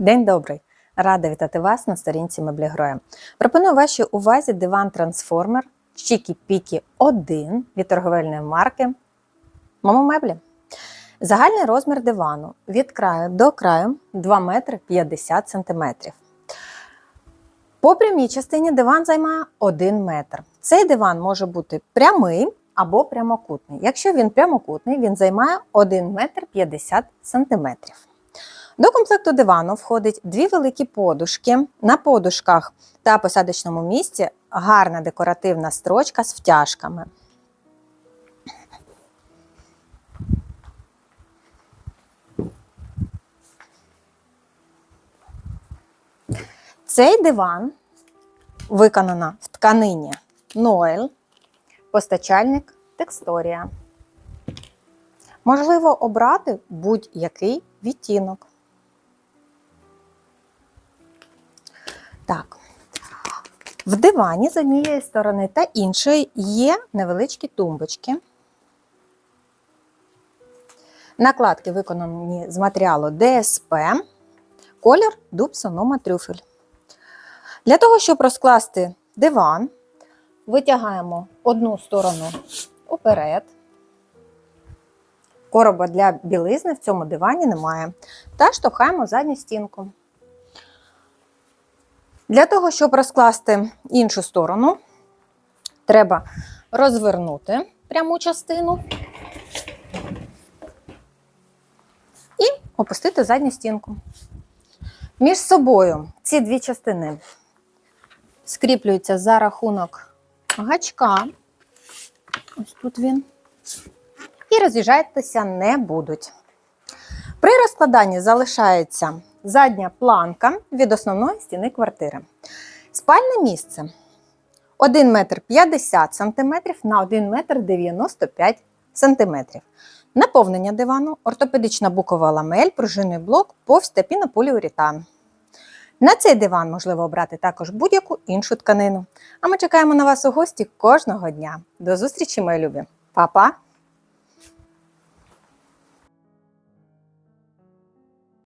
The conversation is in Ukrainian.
День добрий! Рада вітати вас на сторінці Меблі Гроя. Пропоную вашій увазі диван трансформер Чікі Пікі 1 від торговельної марки Мамо Меблі. Загальний розмір дивану від краю до краю 2 метри 50 сантиметрів. По прямій частині диван займає 1 метр. Цей диван може бути прямий або прямокутний. Якщо він прямокутний, він займає 1 метр 50 сантиметрів. До комплекту дивану входить дві великі подушки. На подушках та посадочному місці гарна декоративна строчка з втяжками. Цей диван виконано в тканині Ноель, постачальник Тексторія. Можливо обрати будь-який відтінок. Так. В дивані з однієї сторони та іншої є невеличкі тумбочки. Накладки виконані з матеріалу ДСП, колір дуб Sonoma трюфель. Для того, щоб розкласти диван, витягаємо одну сторону уперед. Короба для білизни в цьому дивані немає. Та штовхаємо задню стінку. Для того, щоб розкласти іншу сторону, треба розвернути пряму частину і опустити задню стінку. Між собою ці дві частини скріплюються за рахунок гачка. Ось тут він. І роз'їжджатися не будуть. При розкладанні залишається задня планка від основної стіни квартири. Спальне місце 1 метр 50 см на 1 метр 95 см. Наповнення дивану, ортопедична букова ламель, пружинний блок, повз та пінополіуретан. На цей диван можливо обрати також будь-яку іншу тканину. А ми чекаємо на вас у гості кожного дня. До зустрічі, мої любі! Па-па!